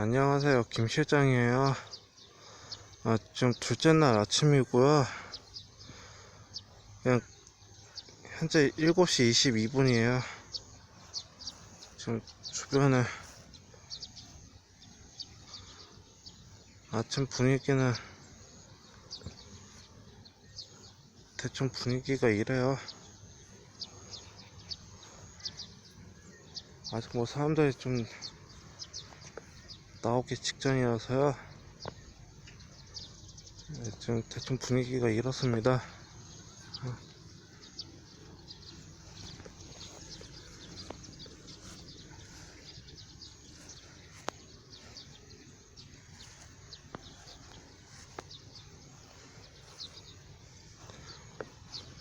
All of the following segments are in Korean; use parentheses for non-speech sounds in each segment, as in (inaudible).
안녕하세요. 김 실장이에요. 아, 지금 둘째 날 아침이고요. 그냥 현재 7시 22분이에요. 지금 주변에 아침 분위기는 대충 분위기가 이래요. 아직 뭐 사람들이 좀 나오기 직전이라서요. 네, 지금 대충 분위기가 이렇습니다.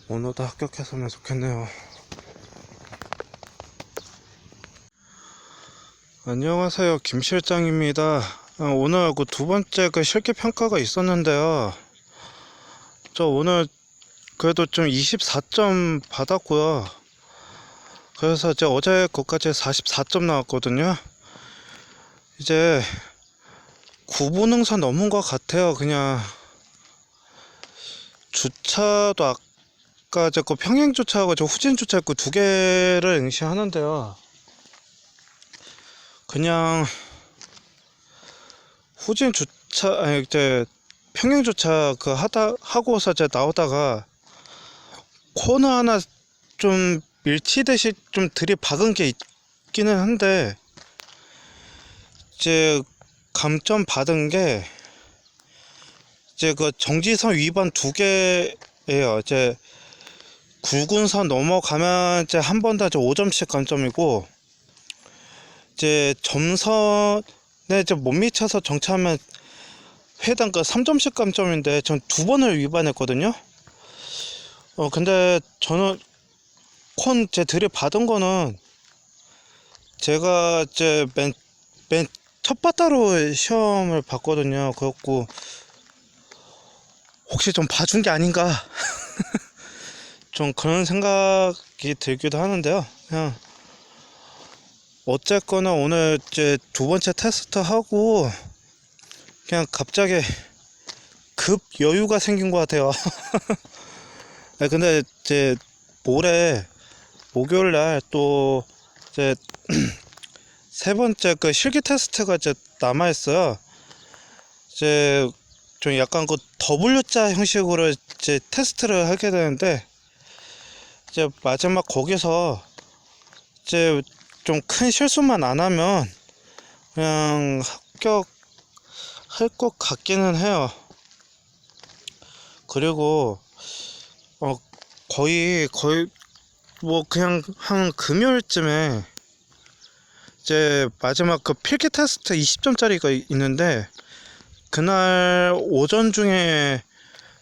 오늘도 합격했으면 좋겠네요. 안녕하세요. 김 실장입니다. 어, 오늘 그 두 번째 그 실기 평가가 있었는데요. 저 오늘 그래도 좀 24점 받았고요. 그래서 이제 어제 것까지 44점 나왔거든요. 이제 구분응선 넘은 것 같아요. 그냥 주차도 아까 제거 평행 주차하고 저 후진 주차했고 두 개를 응시하는데요. 그냥 후진 주차 아니 이제 평행 주차 그 하다 하고서 이제 나오다가 코너 하나 좀 밀치듯이 좀 들이박은 게 있기는 한데 이제 감점 받은 게 이제 그 정지선 위반 두 개예요. 이제 굵은 선 넘어가면 이제 한 번더 5점씩 감점이고 이제 점선에 이제 못 미쳐서 정차하면 회당 그 3점씩 감점인데 전 두 번을 위반했거든요. 어 근데 저는 콘제 들이받은 거는 제가 이제 맨 맨 첫 바다로 시험을 봤거든요. 그래갖고 혹시 좀 봐준 게 아닌가 (laughs) 좀 그런 생각이 들기도 하는데요. 그냥 어쨌거나 오늘 이제 두 번째 테스트 하고 그냥 갑자기 급 여유가 생긴 것 같아요. (laughs) 네, 근데 이제 모레 목요일 날 또 이제 (clears throat) 세 번째 그 실기 테스트가 이제 남아 있어요. 이제 좀 약간 그 W자 형식으로 이제 테스트를 하게 되는데 이제 마지막 거기서 이제 좀 큰 실수만 안 하면 그냥 합격할 것 같기는 해요. 그리고 어 거의 거의 뭐 그냥 한 금요일쯤에 이제 마지막 그 필기 테스트 20점짜리가 있는데 그날 오전 중에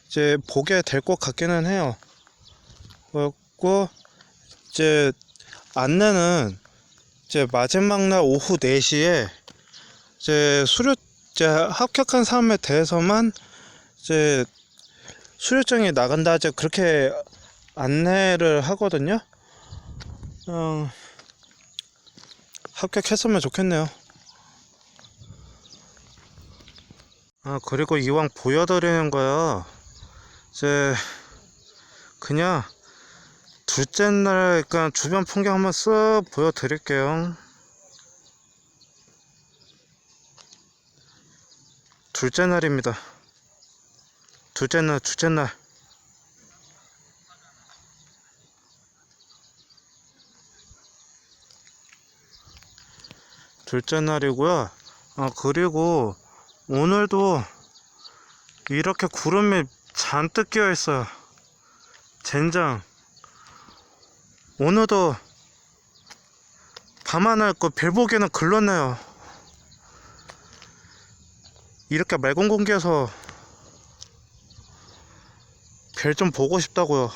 이제 보게 될 것 같기는 해요. 그렇고 이제 안내는 이제 마지막 날 오후 4시에 이제 수료 이제 합격한 사람에 대해서만 이제 수료증이 나간다 이제 그렇게 안내를 하거든요. 어, 합격했으면 좋겠네요. 아 그리고 이왕 보여드리는 거야 이제 그냥 둘째 날 그냥 주변 풍경 한번 쓱 보여드릴게요. 둘째 날입니다. 둘째 날, 둘째 날. 둘째 날이고요. 아 그리고 오늘도 이렇게 구름이 잔뜩 끼어 있어요. 젠장. 오늘도 밤하늘 그 별보기는 글렀네요. 이렇게 맑은 공기에서 별 좀 보고 싶다고요.